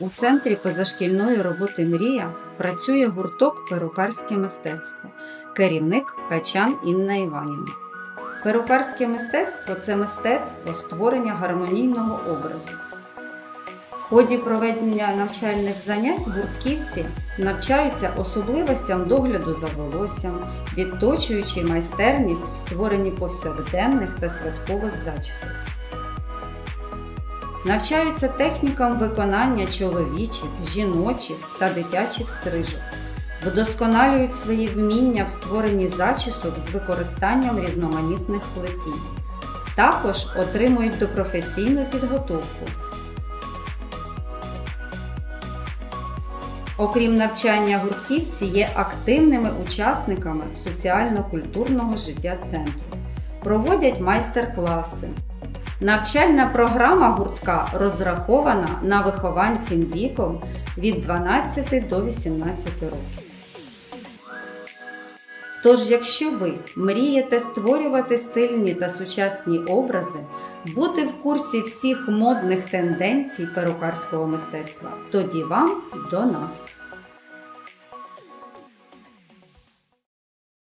У центрі позашкільної роботи Мрія працює гурток перукарське мистецтво, керівник Качан Інна Іванівна. Перукарське мистецтво це мистецтво створення гармонійного образу. В ході проведення навчальних занять гуртківці навчаються особливостям догляду за волоссям, відточуючи майстерність в створенні повсякденних та святкових зачісок. Навчаються технікам виконання чоловічих, жіночих та дитячих стрижок. Вдосконалюють свої вміння в створенні зачісок з використанням різноманітних плетінь. Також отримують допрофесійну підготовку. Окрім навчання гуртківці є активними учасниками соціально-культурного життя центру. Проводять майстер-класи. Навчальна програма гуртка розрахована на вихованців віком від 12 до 18 років. Тож, якщо ви мрієте створювати стильні та сучасні образи, бути в курсі всіх модних тенденцій перукарського мистецтва, тоді вам до нас.